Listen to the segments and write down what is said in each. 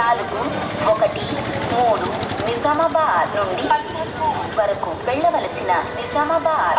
నాలుగు ఒకటి మూడు నిజామాబాద్ నుండి వరకు వెళ్ళవలసిన నిజామాబాద్.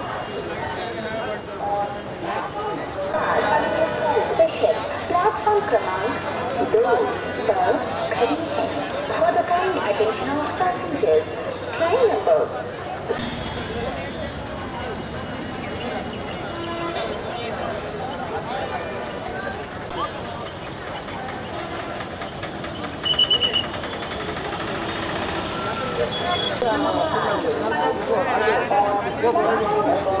प्लेटफॉर्म क्रमांक दो पर खड़ी है for the kind attention of passengers train number Go, go, go, go.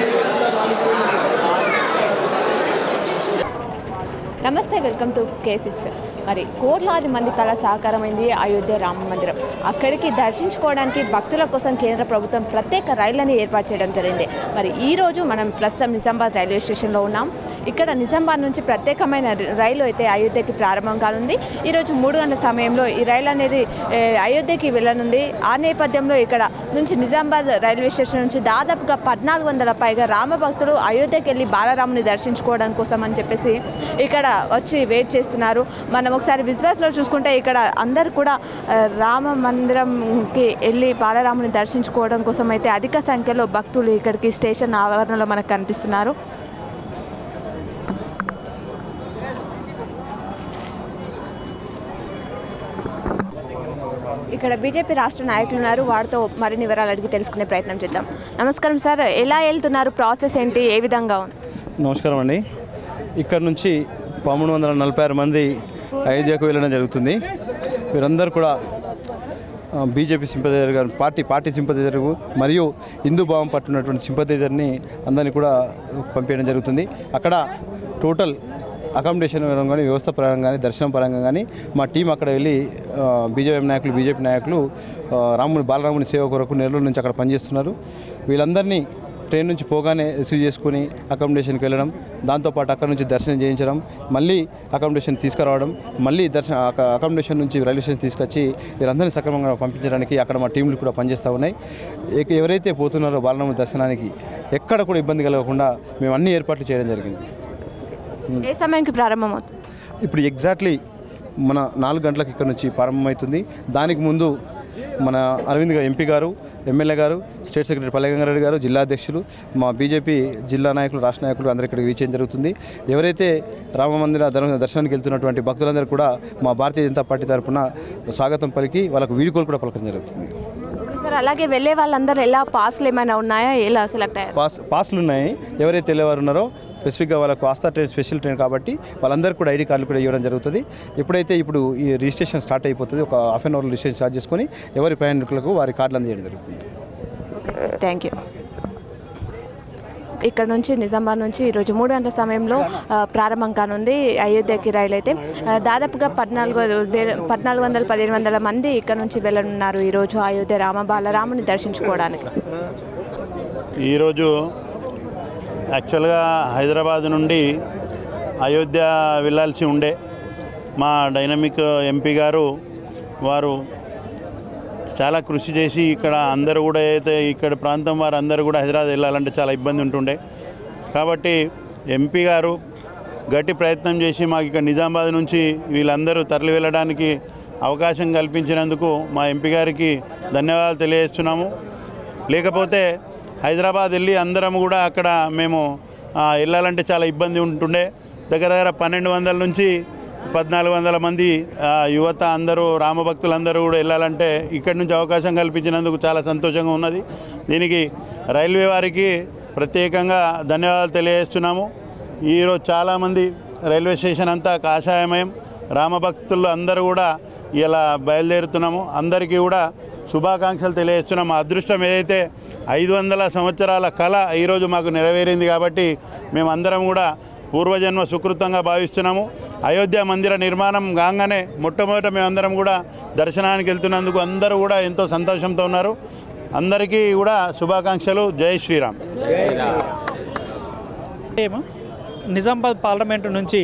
నమస్తే వెల్కమ్ టు కే సిక్స్ మరి కోట్లాది మంది కళ సాకారమైంది అయోధ్య రామ మందిరం. అక్కడికి దర్శించుకోవడానికి భక్తుల కోసం కేంద్ర ప్రభుత్వం ప్రత్యేక రైళ్ళను ఏర్పాటు చేయడం జరిగింది. మరి ఈరోజు మనం ప్రస్తుతం నిజామాబాద్ రైల్వే స్టేషన్లో ఉన్నాం. ఇక్కడ నిజామాబాద్ నుంచి ప్రత్యేకమైన రైలు అయితే అయోధ్యకి ప్రారంభం కానుంది ఈరోజు మూడు గంటల సమయంలో ఈ రైలు అనేది అయోధ్యకి వెళ్ళనుంది. ఆ నేపథ్యంలో ఇక్కడ నుంచి నిజామాబాద్ రైల్వే స్టేషన్ నుంచి దాదాపుగా పద్నాలుగు వందల పైగా రామ భక్తులు అయోధ్యకి వెళ్ళి బాలరాముని దర్శించుకోవడం కోసం అని చెప్పేసి ఇక్కడ వచ్చి వెయిట్ చేస్తున్నారు. మనం ఒకసారి విజువల్స్లో చూసుకుంటే ఇక్కడ అందరు కూడా రామ మందిరంకి వెళ్ళి బాలరాముని దర్శించుకోవడం కోసం అయితే అధిక సంఖ్యలో భక్తులు ఇక్కడికి స్టేషన్ ఆవరణలో మనకు కనిపిస్తున్నారు. ఇక్కడ బీజేపీ రాష్ట్ర నాయకులు ఉన్నారు. వారితో మరిన్ని వివరాలు అడిగి తెలుసుకునే ప్రయత్నం చేద్దాం. నమస్కారం సార్ ఎలా వెళ్తున్నారు? ప్రాసెస్ ఏంటి? ఏ విధంగా ఉంది? నమస్కారం అండి. ఇక్కడ నుంచి పదమూడు వందల నలభై ఆరు మంది అయోధ్యకు వెళ్ళడం జరుగుతుంది. వీరందరూ కూడా బీజేపీ సింపథైజర్ గారు పార్టీ పార్టీ సింపథైజర్ మరియు హిందూ భావం పట్టున్నటువంటి సింపథైజర్ని అందరినీ కూడా పంపించడం జరుగుతుంది. అక్కడ టోటల్ అకామిడేషన్ పరంగా కానీ వ్యవస్థ పరంగా కానీ దర్శనం పరంగా కానీ మా టీం అక్కడ వెళ్ళి బీజేపీ నాయకులు బీజేపీ నాయకులు రాముని బాలరాముని సేవ కొరకు నెల్లూరు నుంచి అక్కడ పనిచేస్తున్నారు. వీళ్ళందరినీ ట్రైన్ నుంచి పోగానే రిసీవ్ చేసుకుని అకామిడేషన్కి వెళ్ళడం దాంతోపాటు అక్కడ నుంచి దర్శనం చేయించడం మళ్ళీ అకామిడేషన్ తీసుకురావడం మళ్ళీ దర్శన అక- అకామిడేషన్ నుంచి రైల్వే స్టేషన్ తీసుకొచ్చి వీరందరినీ సక్రమంగా పంపించడానికి అక్కడ మా టీంలు కూడా పనిచేస్తూ ఉన్నాయి. ఎవరైతే పోతున్నారో బాలరామ దర్శనానికి ఎక్కడ కూడా ఇబ్బంది కలగకుండా మేము అన్ని ఏర్పాట్లు చేయడం జరిగింది. ఏ సమయానికి ప్రారంభమవుతుంది? ఇప్పుడు ఎగ్జాక్ట్లీ మన నాలుగు గంటలకు ఇక్కడ నుంచి ప్రారంభమవుతుంది. దానికి ముందు మన అరవింద్ గారు ఎంపీ గారు ఎమ్మెల్యే గారు స్టేట్ సెక్రటరీ పల్లెగంగారెడ్డి గారు జిల్లా అధ్యక్షులు మా బీజేపీ జిల్లా నాయకులు రాష్ట్ర నాయకులు అందరూ ఇక్కడికి వీచేయడం జరుగుతుంది. ఎవరైతే రామ మందిర దర్శ- దర్శనానికి వెళ్తున్నటువంటి భక్తులందరూ కూడా మా భారతీయ జనతా పార్టీ తరఫున స్వాగతం పలికి వాళ్ళకు వీడుకోలు కూడా పలకడం జరుగుతుంది. సార్ అలాగే వెళ్ళే వాళ్ళందరూ ఎలా పాస్లు ఏమైనా ఉన్నాయా? ఎలా సెలెక్ట్ అయ్యారు? పాస్ పాస్లు ఉన్నాయి. ఎవరైతే వెళ్ళేవారు ఉన్నారో స్పెసిఫిక్గా వాళ్ళకు ఆస్థా ట్రైన్ స్పెషల్ ట్రైన్ కాబట్టి వాళ్ళందరికీ కూడా ఐడి కార్డులు కూడా ఇవ్వడం జరుగుతుంది. ఎప్పుడైతే ఇప్పుడు ఈ రిజిస్ట్రేషన్ స్టార్ట్ అయిపోతుంది. ఒక half an hour registration start చేసుకొని ఎవరి ప్రయాణికులకు వారి కార్డులు అందజేయడం జరుగుతుంది. Okay sir thank you. ఇక్కడ నుంచి నిజామాబాద్ నుంచి ఈరోజు మూడు గంటల సమయంలో ప్రారంభం కానుంది అయోధ్యకి రైలు అయితే. దాదాపుగా పద్నాలుగు పద్నాలుగు వందల పదిహేను వందల మంది ఇక్కడ నుంచి వెళ్ళనున్నారు ఈరోజు అయోధ్య రామ బాలరాముని దర్శించుకోవడానికి. ఈరోజు యాక్చువల్గా హైదరాబాద్ నుండి అయోధ్య వెళ్ళాల్సి ఉండే మా డైనమిక్ ఎంపీ గారు వారు చాలా కృషి చేసి ఇక్కడ అందరూ కూడా అయితే ఇక్కడ ప్రాంతం వారు అందరూ కూడా హైదరాబాద్ వెళ్ళాలంటే చాలా ఇబ్బంది ఉంటుండే. కాబట్టి ఎంపీ గారు గట్టి ప్రయత్నం చేసి మాకు ఇక్కడ నిజామాబాద్ నుంచి వీళ్ళందరూ తరలి వెళ్ళడానికి అవకాశం కల్పించినందుకు మా ఎంపీ గారికి ధన్యవాదాలు తెలియజేస్తున్నాము. లేకపోతే హైదరాబాద్ వెళ్ళి అందరం కూడా అక్కడ మేము వెళ్ళాలంటే చాలా ఇబ్బంది ఉంటుండే. దగ్గర దగ్గర పన్నెండు వందల నుంచి పద్నాలుగు వందల మంది యువత అందరూ రామభక్తులందరూ కూడా వెళ్ళాలంటే ఇక్కడి నుంచి అవకాశం కల్పించినందుకు చాలా సంతోషంగా ఉన్నది. దీనికి రైల్వే వారికి ప్రత్యేకంగా ధన్యవాదాలు తెలియజేస్తున్నాము. ఈరోజు చాలామంది రైల్వే స్టేషన్ అంతా కాషాయమయం. రామభక్తులు అందరూ కూడా ఇలా బయలుదేరుతున్నాము. అందరికీ కూడా శుభాకాంక్షలు తెలియజేస్తున్నాము. అదృష్టం ఏదైతే ఐదు వందల సంవత్సరాల కళ ఈరోజు మాకు నెరవేరింది కాబట్టి మేమందరం కూడా పూర్వజన్మ సుకృతంగా భావిస్తున్నాము. అయోధ్య మందిర నిర్మాణం కాగానే మొట్టమొదట మేమందరం కూడా దర్శనానికి వెళ్తున్నందుకు అందరూ కూడా ఎంతో సంతోషంతో ఉన్నారు. అందరికీ కూడా శుభాకాంక్షలు. జై శ్రీరామ్. ఏమో? నిజామాబాద్ పార్లమెంటు నుంచి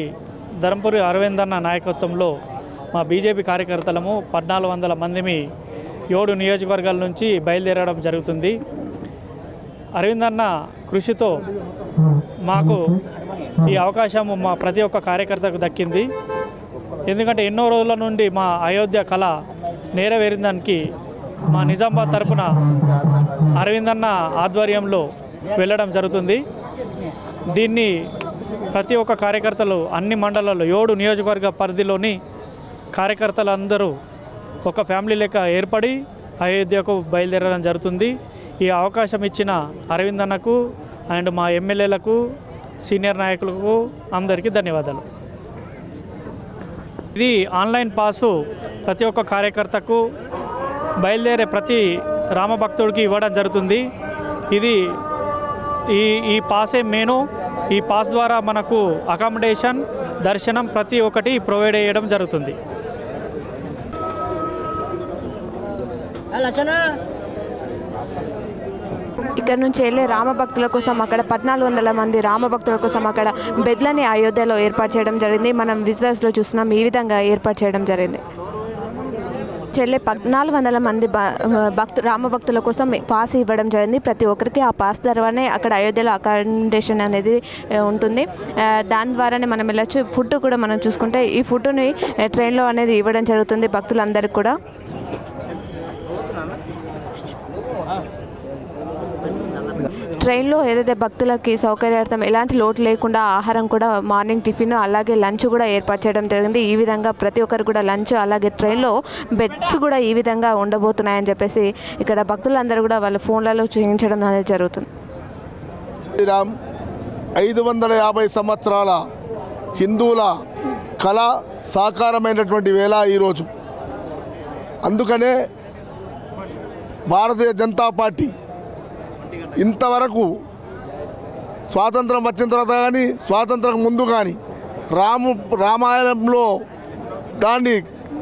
ధర్మపురి అరవింద్ అన్న నాయకత్వంలో మా బీజేపీ కార్యకర్తలము పద్నాలుగు వందల మందిమి ఏడు నియోజకవర్గాల నుంచి బయలుదేరడం జరుగుతుంది. అరవింద్ అన్న కృషితో మాకు ఈ అవకాశము మా ప్రతి ఒక్క కార్యకర్తకు దక్కింది. ఎందుకంటే ఎన్నో రోజుల నుండి మా అయోధ్య కళ నెరవేరిందానికి మా నిజామాబాద్ తరపున అరవింద్ అన్న ఆధ్వర్యంలో వెళ్ళడం జరుగుతుంది. దీన్ని ప్రతి ఒక్క కార్యకర్తలు అన్ని మండలాల్లో ఏడు నియోజకవర్గ పరిధిలోని కార్యకర్తలందరూ ఒక ఫ్యామిలీ లెక్క ఏర్పడి అయోధ్యకు బయలుదేరడం జరుగుతుంది. ఈ అవకాశం ఇచ్చిన అరవింద్ అన్నకు అండ్ మా ఎమ్మెల్యేలకు సీనియర్ నాయకులకు అందరికీ ధన్యవాదాలు. ఇది ఆన్లైన్ పాసు ప్రతి ఒక్క కార్యకర్తకు బయలుదేరే ప్రతి రామభక్తుడికి ఇవ్వడం జరుగుతుంది. ఇది ఈ ఈ పాసే మెను. ఈ పాస్ ద్వారా మనకు అకామిడేషన్ దర్శనం ప్రతి ఒక్కటి ప్రొవైడ్ చేయడం జరుగుతుంది. ఇక్కడ నుంచి వెళ్ళే రామభక్తుల కోసం అక్కడ పద్నాలుగు వందల మంది రామభక్తుల కోసం అక్కడ బెడ్లని అయోధ్యలో ఏర్పాటు చేయడం జరిగింది. మనం విజువల్స్లో చూస్తున్నాం ఈ విధంగా ఏర్పాటు చేయడం జరిగింది. చెల్లె పద్నాలుగు వందల మంది భక్తు రామభక్తుల కోసం పాస్ ఇవ్వడం జరిగింది. ప్రతి ఒక్కరికి ఆ పాస్ ద్వారానే అక్కడ అయోధ్యలో అకామిడేషన్ అనేది ఉంటుంది. దాని ద్వారానే మనం వెళ్ళచ్చు. ఫుడ్ కూడా మనం చూసుకుంటే ఈ ఫుడ్ని ట్రైన్లో అనేది ఇవ్వడం జరుగుతుంది భక్తులందరికీ కూడా. ట్రైన్లో ఏదైతే భక్తులకి సౌకర్యార్థం ఎలాంటి లోటు లేకుండా ఆహారం కూడా మార్నింగ్ టిఫిన్ అలాగే లంచ్ కూడా ఏర్పాటు చేయడం జరిగింది. ఈ విధంగా ప్రతి ఒక్కరు కూడా లంచ్ అలాగే ట్రైన్లో బెడ్స్ కూడా ఈ విధంగా ఉండబోతున్నాయని చెప్పేసి ఇక్కడ భక్తులందరూ కూడా వాళ్ళ ఫోన్లలో చూపించడం అనేది జరుగుతుంది. శ్రీరామ్ ఐదు వందల యాభై సంవత్సరాల హిందువుల కళ సాకారమైనటువంటి వేళ ఈరోజు. అందుకనే భారతీయ జనతా పార్టీ ఇంతవరకు స్వాతంత్రం వచ్చిన తర్వాత కానీ స్వాతంత్రం ముందు కానీ రాము రామాయణంలో దాన్ని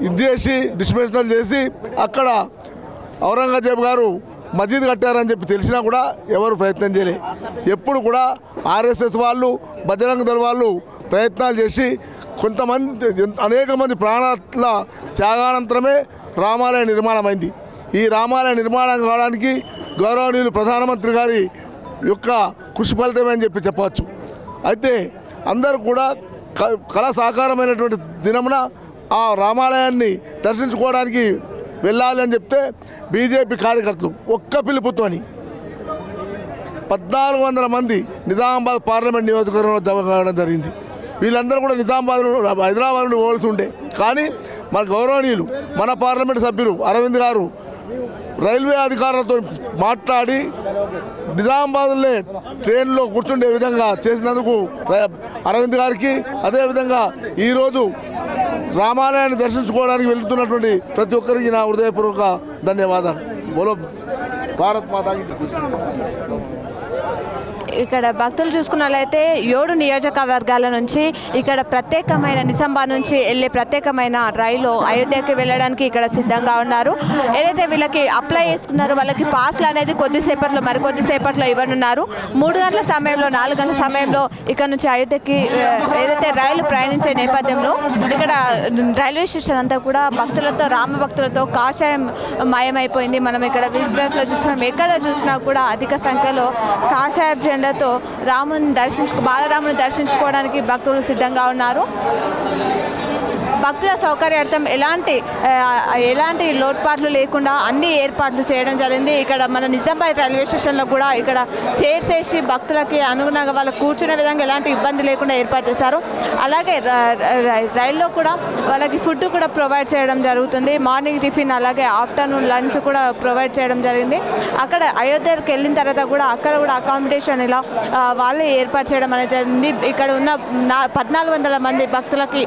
ఇది చేసి డిస్మిషనల్ చేసి అక్కడ ఔరంగజేబు గారు మసీద్ కట్టారని చెప్పి తెలిసినా కూడా ఎవరు ప్రయత్నం చేయలే. ఎప్పుడు కూడా ఆర్ఎస్ఎస్ వాళ్ళు బజరంగ దళ వాళ్ళు ప్రయత్నాలు చేసి కొంతమంది అనేక మంది ప్రాణాల త్యాగానంతరమే రామాలయ నిర్మాణమైంది. ఈ రామాలయ నిర్మాణం కావడానికి గౌరవనీయులు ప్రధానమంత్రి గారి యొక్క కృషి ఫలితమే అని చెప్పి చెప్పవచ్చు. అయితే అందరూ కూడా క- కళ సాకారమైనటువంటి దినమున ఆ రామాలయాన్ని దర్శించుకోవడానికి వెళ్ళాలి అని చెప్తే బీజేపీ కార్యకర్తలు ఒక్క పిలుపుతోని పద్నాలుగు వందల మంది నిజామాబాద్ పార్లమెంట్ నియోజకవర్గంలో జమ కావడం జరిగింది. వీళ్ళందరూ కూడా నిజామాబాద్ హైదరాబాద్ నుండి పోవాల్సి ఉండే. కానీ మన గౌరవనీయులు మన పార్లమెంట్ సభ్యులు అరవింద్ గారు రైల్వే అధికారులతో మాట్లాడి నిజామాబాద్లో ట్రైన్లో కూర్చుండే విధంగా చేసినందుకు అరవింద్ గారికి అదేవిధంగా ఈరోజు రామాలయాన్ని దర్శించుకోవడానికి వెళ్తున్నటువంటి ప్రతి ఒక్కరికి నా హృదయపూర్వక ధన్యవాదాలు. బోలో భారత్ మాతాకి ఇక్కడ భక్తులు చూసుకున్నట్లయితే ఏడు నియోజకవర్గాల నుంచి ఇక్కడ ప్రత్యేకమైన నిజామాబాద్ నుంచి వెళ్ళే ప్రత్యేకమైన రైలు అయోధ్యకి వెళ్ళడానికి ఇక్కడ సిద్ధంగా ఉన్నారు. ఏదైతే వీళ్ళకి అప్లై చేసుకున్నారో వాళ్ళకి పాస్లు అనేది కొద్దిసేపట్లో మరి కొద్దిసేపట్లో ఇవ్వనున్నారు. మూడు గంటల సమయంలో నాలుగు గంటల సమయంలో ఇక్కడ నుంచి అయోధ్యకి ఏదైతే రైలు ప్రయాణించే నేపథ్యంలో ఇక్కడ రైల్వే స్టేషన్ అంతా కూడా భక్తులతో రామ భక్తులతో కాషాయం మాయమైపోయింది. మనం ఇక్కడ విజువల్స్లో చూసినాం ఎక్కడ చూసినా కూడా అధిక సంఖ్యలో కాషాయ జెండాతో రాముని దర్శించు బాలరాముని దర్శించుకోవడానికి భక్తులు సిద్ధంగా ఉన్నారు. భక్తుల సౌకర్యార్థం ఎలాంటి ఎలాంటి లోట్పాట్లు లేకుండా అన్ని ఏర్పాట్లు చేయడం జరిగింది. ఇక్కడ మన నిజామాబాద్ రైల్వే స్టేషన్లో కూడా ఇక్కడ చైర్స్ వేసి భక్తులకి అనుగుణంగా వాళ్ళు కూర్చునే విధంగా ఎలాంటి ఇబ్బంది లేకుండా ఏర్పాటు చేశారు. అలాగే రైల్లో కూడా వాళ్ళకి ఫుడ్ కూడా ప్రొవైడ్ చేయడం జరుగుతుంది. మార్నింగ్ టిఫిన్ అలాగే ఆఫ్టర్నూన్ లంచ్ కూడా ప్రొవైడ్ చేయడం జరిగింది. అక్కడ అయోధ్యకి వెళ్ళిన తర్వాత కూడా అక్కడ కూడా అకామిడేషన్ ఇలా వాళ్ళే ఏర్పాటు చేయడం అనేది జరిగింది. ఇక్కడ ఉన్న నా పద్నాలుగు వందల మంది భక్తులకి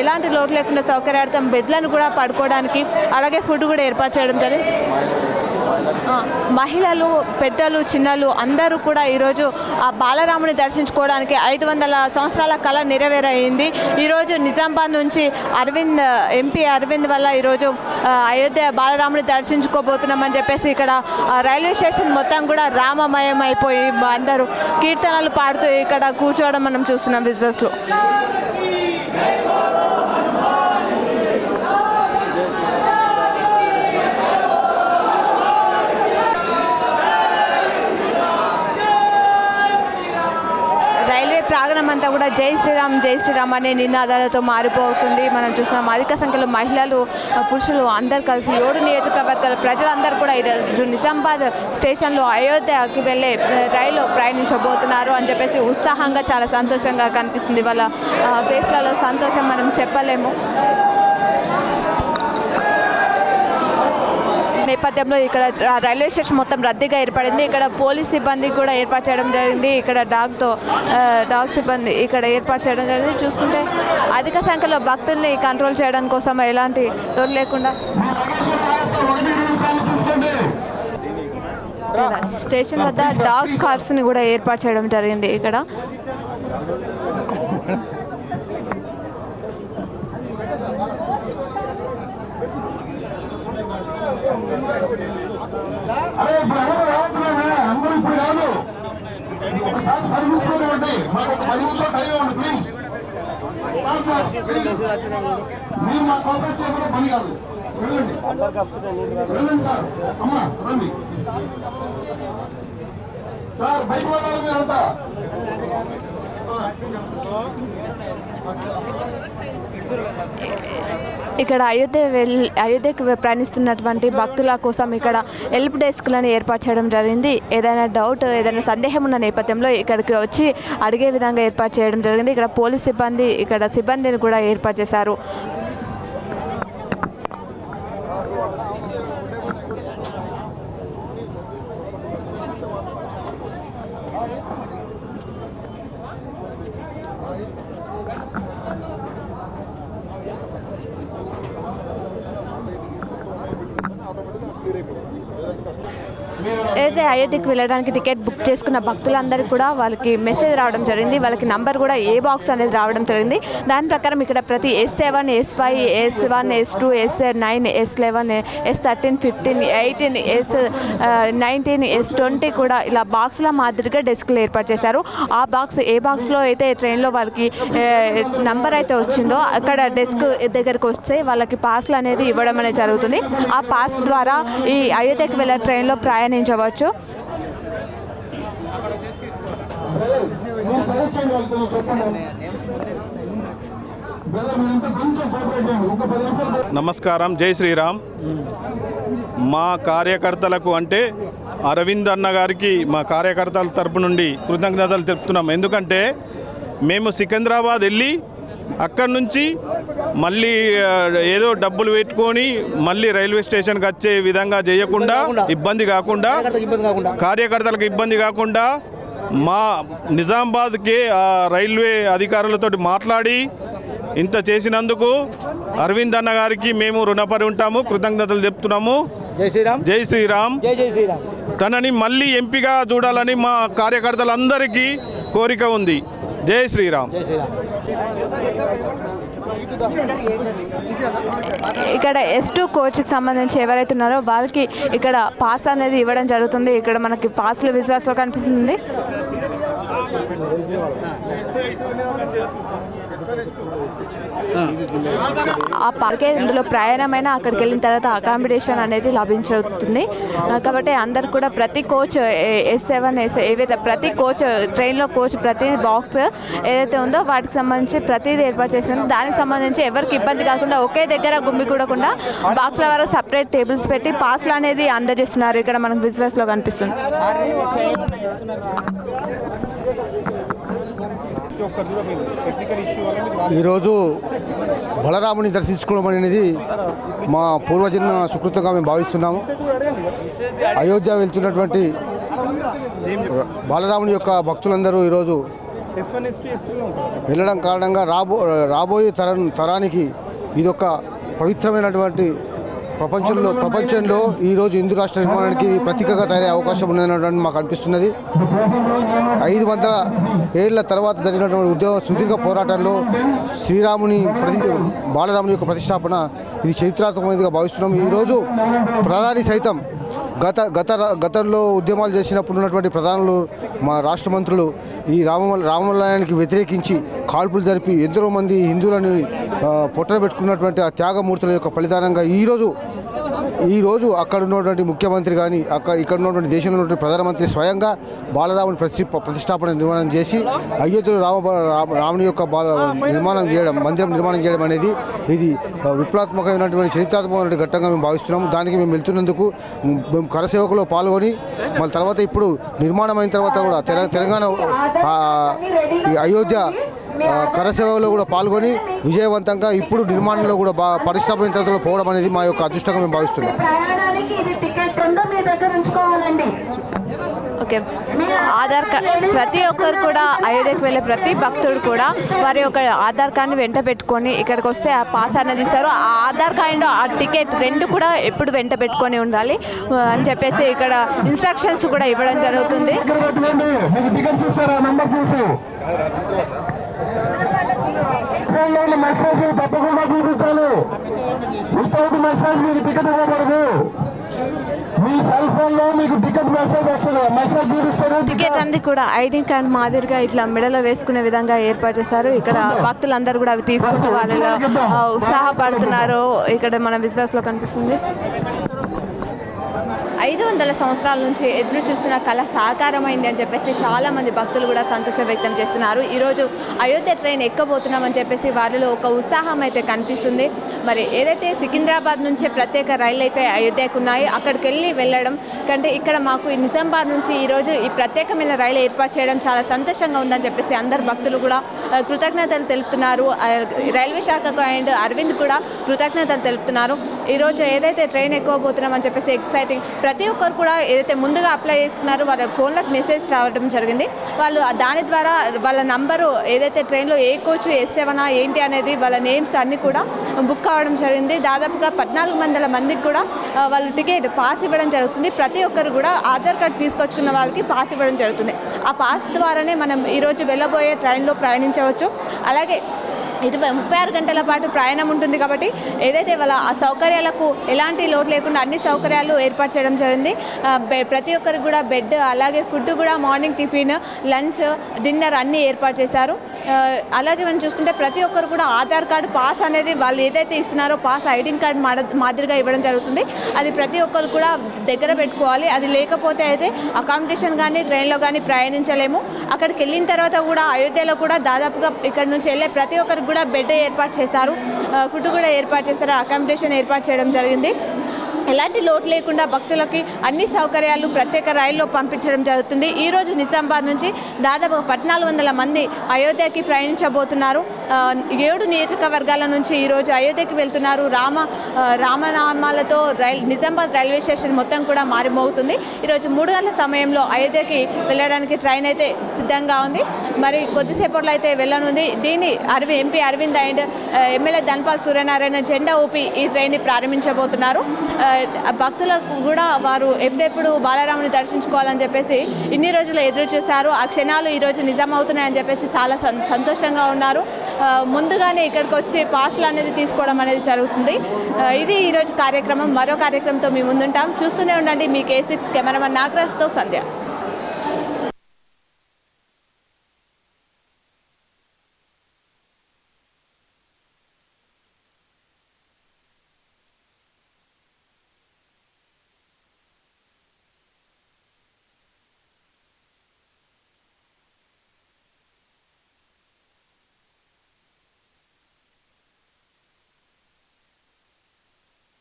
ఎలాంటి లో లోటు లేకుండా సౌకర్యార్థం బెడ్లను కూడా పడుకోవడానికి అలాగే ఫుడ్ కూడా ఏర్పాటు చేయడం జరిగింది. మహిళలు పెద్దలు చిన్నలు అందరూ కూడా ఈరోజు ఆ బాలరాముని దర్శించుకోవడానికి ఐదు వందల సంవత్సరాల కళ నెరవేరైంది. ఈరోజు నిజామాబాద్ నుంచి అరవింద్ ఎంపీ అరవింద్ వల్ల ఈరోజు అయోధ్య బాలరాముని దర్శించుకోబోతున్నామని చెప్పేసి ఇక్కడ రైల్వే స్టేషన్ మొత్తం కూడా రామమయం అయిపోయి అందరూ కీర్తనలు పాడుతూ ఇక్కడ కూర్చోవడం మనం చూస్తున్నాం విజువల్స్లో. రైల్వే అంతా కూడా జై శ్రీరామ్ జై శ్రీరామ్ అనే నినాదాలతో మారిపోతుంది. మనం చూస్తున్నాం అధిక సంఖ్యలో మహిళలు పురుషులు అందరు కలిసి ఏడు నియోజకవర్గాల ప్రజలందరూ కూడా ఈరోజు నిజామాబాద్ స్టేషన్లో అయోధ్యకి వెళ్ళే రైలు ప్రయాణించబోతున్నారు అని చెప్పేసి ఉత్సాహంగా చాలా సంతోషంగా కనిపిస్తుంది. వాళ్ళ ఫేస్లలో సంతోషం మనం చెప్పలేము. నేపథ్యంలో ఇక్కడ రైల్వే స్టేషన్ మొత్తం రద్దీగా ఏర్పడింది. ఇక్కడ పోలీస్ సిబ్బంది కూడా ఏర్పాటు చేయడం జరిగింది. ఇక్కడ డాగ్తో డాగ్ సిబ్బంది ఇక్కడ ఏర్పాటు చేయడం జరిగింది. చూసుకుంటే అధిక సంఖ్యలో భక్తుల్ని కంట్రోల్ చేయడం కోసం ఎలాంటి లోటు లేకుండా స్టేషన్ వద్ద డాగ్ కార్స్ని కూడా ఏర్పాటు చేయడం జరిగింది ఇక్కడ అరే ఇప్పుడు ఎవరు రావట్లేదా అందరూ ఇప్పుడు కాదు ఒకసారి పని చూసుకోనివ్వండి మాకు ఒక పది నిమిషాలు టైం ఇవ్వండి ప్లీజ్ సార్, మీరు మా కోఆపరేట్ చేయకుండా పని కాదు వెళ్ళండి వెళ్ళండి సార్ అమ్మా రండి సార్ బయట వెళ్ళాలి మీరంతా ఇక్కడ అయోధ్య వెల్ అయోధ్యకు ప్రయాణిస్తున్నటువంటి భక్తుల కోసం ఇక్కడ హెల్ప్ డెస్క్లను ఏర్పాటు చేయడం జరిగింది. ఏదైనా డౌట్ ఏదైనా సందేహం ఉన్న నేపథ్యంలో ఇక్కడికి వచ్చి అడిగే విధంగా ఏర్పాటు చేయడం జరిగింది. ఇక్కడ పోలీస్ సిబ్బంది ఇక్కడ సిబ్బందిని కూడా ఏర్పాటు చేశారు. ఏదైతే అయోధ్యకు వెళ్ళడానికి టికెట్ బుక్ చేసుకున్న భక్తులందరికీ కూడా వాళ్ళకి మెసేజ్ రావడం జరిగింది. వాళ్ళకి నంబర్ కూడా ఏ బాక్స్ అనేది రావడం జరిగింది. దాని ప్రకారం ఇక్కడ ప్రతి S seven S five S one S two S nine S eleven S thirteen fifteen eighteen S nineteen S twenty కూడా ఇలా బాక్స్ల మాదిరిగా డెస్క్లు ఏర్పాటు చేశారు. ఆ బాక్స్ ఏ బాక్స్లో అయితే ట్రైన్లో వాళ్ళకి నంబర్ అయితే వచ్చిందో అక్కడ డెస్క్ దగ్గరికి వస్తే వాళ్ళకి పాస్లు అనేది ఇవ్వడం అనేది జరుగుతుంది. ఆ పాస్ ద్వారా ఈ అయోధ్యకి వెళ్ళే ట్రైన్లో ప్రయాణించవచ్చు. మీరు నమస్కారం జై శ్రీరామ్. మా కార్యకర్తలకు అంటే అరవింద్ అన్న గారికి మా కార్యకర్తల తరపు నుండి కృతజ్ఞతలు తెలుపుతున్నాం. ఎందుకంటే మేము సికింద్రాబాద్ వెళ్ళి అక్కడి నుంచి మళ్ళీ ఏదో డబ్బులు పెట్టుకొని మళ్ళీ రైల్వే స్టేషన్కి వచ్చే విధంగా చేయకుండా ఇబ్బంది కాకుండా. కార్యకర్తలకు ఇబ్బంది కాకుండా. మా నిజామాబాద్కి ఆ రైల్వే అధికారులతో మాట్లాడి ఇంత చేసినందుకు అరవింద్ అన్న గారికి మేము రుణపడి ఉంటాము కృతజ్ఞతలు చెప్తున్నాము. జై శ్రీరామ్. జై శ్రీరామ్. జై జై శ్రీరామ్. తనని మళ్ళీ ఎంపిగా చూడాలని మా కార్యకర్తలందరికీ కోరిక ఉంది. జై శ్రీరామ్. జై శ్రీరామ్. ఇక్కడ ఎస్ టూ కోచ్కి సంబంధించి ఎవరైతే ఉన్నారో వాళ్ళకి ఇక్కడ పాస్ అనేది ఇవ్వడం జరుగుతుంది. ఇక్కడ మనకి పాస్ల విశ్వాసంలో కనిపిస్తుంది. ఆ పార్కే ఇందులో ప్రయాణమైన అక్కడికి వెళ్ళిన తర్వాత అకామిడేషన్ అనేది లభించుతుంది. కాబట్టి అందరు కూడా ప్రతి కోచ్ ఎస్ సెవెన్ ఎస్ ఏవైతే ప్రతి కోచ్ ట్రైన్లో కోచ్ ప్రతి బాక్స్ ఏదైతే ఉందో వాటికి సంబంధించి ప్రతిదీ ఏర్పాటు చేస్తుంది దానికి సంబంధించి ఎవరికి ఇబ్బంది కాకుండా ఒకే దగ్గర గుమ్మికూడకుండా బాక్స్ల వరకు సపరేట్ టేబుల్స్ పెట్టి పాస్లు అనేది అందజేస్తున్నారు. ఇక్కడ మనకు విజువల్స్లో కనిపిస్తుంది. ఈరోజు బలరాముని దర్శించుకోవడం అనేది మా పూర్వజన్మ సుకృతంగా మేము భావిస్తున్నాము. అయోధ్య వెళ్తున్నటువంటి బాలరాముని యొక్క భక్తులందరూ ఈరోజు వెళ్ళడం కారణంగా రాబో రాబోయే తరం తరానికి ఇదొక పవిత్రమైనటువంటి ప్రపంచంలో ప్రపంచంలో ఈరోజు హిందూ రాష్ట్ర నిర్మాణానికి ప్రతీకగా తయారయ్యే అవకాశం ఉన్నటువంటి మాకు అనిపిస్తున్నది. ఐదు వందల ఏళ్ళ తర్వాత జరిగినటువంటి ఉద్యోగ సుదీర్ఘ పోరాటంలో శ్రీరాముని బాలరాముని యొక్క ప్రతిష్టాపన ఇది చరిత్రాత్మకమైనదిగా భావిస్తున్నాం. ఈరోజు ప్రధాని సైతం గత గత గతంలో ఉద్యమాలు చేసినప్పుడు ఉన్నటువంటి ప్రధానులు మా రాష్ట్ర మంత్రులు ఈ రామ రామాలయానికి వ్యతిరేకించి కాల్పులు జరిపి ఎందరో మంది హిందువులను ఆ, పొట్టన పెట్టుకున్నటువంటి ఆ త్యాగమూర్తుల యొక్క ఫలితానంగా ఈరోజు ఈరోజు అక్కడ ఉన్నటువంటి ముఖ్యమంత్రి కానీ అక్కడ ఇక్కడ ఉన్నటువంటి దేశంలో ఉన్నటువంటి ప్రధానమంత్రి స్వయంగా బాలరాముని ప్రతి ప్రతిష్టాపన నిర్మాణం చేసి అయోధ్యలో రామ రాముని యొక్క బాల నిర్మాణం చేయడం మందిరం నిర్మాణం చేయడం అనేది ఇది విప్లవాత్మకమైనటువంటి చరిత్రాత్మకమైన ఘట్టంగా మేము భావిస్తున్నాము. దానికి మేము వెళ్తున్నందుకు మేము కరసేవకులో పాల్గొని మళ్ళీ తర్వాత ఇప్పుడు నిర్మాణం అయిన తర్వాత కూడా తెలంగాణ ఈ అయోధ్య కరసేవలో కూడా పాల్గొని విజయవంతంగా ఇప్పుడు నిర్మాణంలో కూడా బా పరిస్థాపన తర్వాత పోవడం అనేది మా యొక్క అదృష్టంగా మేము భావిస్తున్నాం. ప్రయాణానికి ఇది టికెట్ ఉందో మీ దగ్గర ఉంచుకోవాలండి. ఓకే. ఆధార్ కార్డ్ ప్రతి ఒక్కరు కూడా అయోధ్యకు వెళ్ళే ప్రతి భక్తుడు కూడా వారి యొక్క ఆధార్ కార్డ్ని వెంట పెట్టుకొని ఇక్కడికి వస్తే ఆ పాస్ అనేది ఇస్తారు. ఆ ఆధార్ కార్డు ఆ టికెట్ రెండు కూడా ఎప్పుడు వెంట పెట్టుకొని ఉండాలి. అని చెప్పేసి ఇక్కడ ఇన్స్ట్రక్షన్స్ కూడా ఇవ్వడం జరుగుతుంది. ఉన్న మెసేజ్ తప్పకుండా చూపించాలి. వితౌట్ మెసేజ్ మీకు టికెట్ ఇవ్వకూడదు. మీ సెల్ ఫోన్లో మీకు టికెట్ మెసేజ్ వస్తుంది. మెసేజ్ చూపిస్తారు టికెట్ అన్ని కూడా ఐడి కార్డ్ మాదిరిగా ఇట్లా మెడలో వేసుకునే విధంగా ఏర్పాటు చేశారు. ఇక్కడ భక్తులందరూ కూడా అవి తీసుకుంటూ వాళ్ళలో ఆ, ఉత్సాహపడుతున్నారు. ఇక్కడ మన విశ్వాసలో కనిపిస్తుంది. ఐదు వందల సంవత్సరాల నుంచి ఎదురు చూస్తున్న కళ సాకారమైంది అని చెప్పేసి చాలామంది భక్తులు కూడా సంతోషం వ్యక్తం చేస్తున్నారు. ఈరోజు అయోధ్య ట్రైన్ ఎక్కబోతున్నామని చెప్పేసి వారిలో ఒక ఉత్సాహం అయితే కనిపిస్తుంది. మరి ఏదైతే సికింద్రాబాద్ నుంచే ప్రత్యేక రైళ్ళు అయితే అయోధ్యకు ఉన్నాయి అక్కడికి వెళ్ళి వెళ్ళడం కంటే ఇక్కడ మాకు ఈ నిజామాబాద్ నుంచి ఈరోజు ఈ ప్రత్యేకమైన రైలు ఏర్పాటు చేయడం చాలా సంతోషంగా ఉందని చెప్పేసి అందరు భక్తులు కూడా కృతజ్ఞతలు తెలుపుతున్నారు. రైల్వే శాఖకు అండ్ అరవింద్ కూడా కృతజ్ఞతలు తెలుపుతున్నారు. ఈరోజు ఏదైతే ట్రైన్ ఎక్కువ పోతున్నామని చెప్పేసి ఎక్సైటింగ్ ప్రతి ఒక్కరు కూడా ఏదైతే ముందుగా అప్లై చేసుకున్నారో వాళ్ళ ఫోన్లకు మెసేజ్ రావడం జరిగింది. వాళ్ళు దాని ద్వారా వాళ్ళ నంబరు ఏదైతే ట్రైన్లో ఏ కోచ్ వేసేవనా ఏంటి అనేది వాళ్ళ నేమ్స్ అన్నీ కూడా బుక్ అవ్వడం జరిగింది. దాదాపుగా పద్నాలుగు వందల మందికి కూడా వాళ్ళు టికెట్ పాస్ ఇవ్వడం జరుగుతుంది. ప్రతి ఒక్కరు కూడా ఆధార్ కార్డు తీసుకొచ్చుకున్న వాళ్ళకి పాస్ ఇవ్వడం జరుగుతుంది. ఆ పాస్ ద్వారానే మనం ఈరోజు వెళ్ళబోయే ట్రైన్లో ప్రయాణించవచ్చు. అలాగే ఇరవై ముప్పై ఆరు గంటల పాటు ప్రయాణం ఉంటుంది కాబట్టి ఏదైతే వాళ్ళ ఆ సౌకర్యాలకు ఎలాంటి లోటు లేకుండా అన్ని సౌకర్యాలు ఏర్పాటు చేయడం జరిగింది. ప్రతి ఒక్కరికి కూడా బెడ్ అలాగే ఫుడ్ కూడా మార్నింగ్ టిఫిన్ లంచ్ డిన్నర్ అన్నీ ఏర్పాటు చేశారు. అలాగే మనం చూసుకుంటే ప్రతి ఒక్కరు కూడా ఆధార్ కార్డు పాస్ అనేది వాళ్ళు ఏదైతే ఇస్తున్నారో పాస్ ఐడెంటి కార్డు మాదిరిగా ఇవ్వడం జరుగుతుంది. అది ప్రతి ఒక్కరు కూడా దగ్గర పెట్టుకోవాలి. అది లేకపోతే అయితే అకామిడేషన్ కానీ ట్రైన్లో కానీ ప్రయాణించలేము. అక్కడికి వెళ్ళిన తర్వాత కూడా అయోధ్యలో కూడా దాదాపుగా ఇక్కడ నుంచి వెళ్ళే ప్రతి ఒక్కరికి కూడా బెడ్ ఏర్పాటు చేశారు. ఫుడ్ కూడా ఏర్పాటు చేశారు. అకామిడేషన్ ఏర్పాటు చేయడం జరిగింది. ఎలాంటి లోటు లేకుండా భక్తులకి అన్ని సౌకర్యాలు ప్రత్యేక రైల్లో పంపించడం జరుగుతుంది. ఈరోజు నిజామాబాద్ నుంచి దాదాపు పద్నాలుగు వందల మంది అయోధ్యకి ప్రయాణించబోతున్నారు. ఏడు నియోజకవర్గాల నుంచి ఈరోజు అయోధ్యకి వెళ్తున్నారు. రామ రామనామాలతో రైల్ నిజామాబాద్ రైల్వే స్టేషన్ మొత్తం కూడా మారిమోగుతుంది. ఈరోజు మూడు గంటల సమయంలో అయోధ్యకి వెళ్ళడానికి ట్రైన్ అయితే సిద్ధంగా ఉంది. మరి కొద్దిసేపట్లో అయితే వెళ్ళనుంది. దీన్ని Arvind MP Arvind and MLA Dhanpal Suryanarayana జెండా ఊపి ఈ ట్రైన్ని ప్రారంభించబోతున్నారు. భక్తులకు కూడా వారు ఎప్పుడెప్పుడు బాలరాముని దర్శించుకోవాలని చెప్పేసి ఇన్ని రోజులు ఎదురు చూశారు. ఆ క్షణాలు ఈరోజు నిజం అవుతున్నాయని చెప్పేసి చాలా సంతోషంగా ఉన్నారు. ముందుగానే ఇక్కడికి వచ్చి పాసులు అనేది తీసుకోవడం అనేది జరుగుతుంది. ఇది ఈరోజు కార్యక్రమం. మరో కార్యక్రమంతో మీ ముందుంటాం. చూస్తూనే ఉండండి మీ కే సిక్స్ కెమెరామన్ నాగరాజ్తో సంధ్య.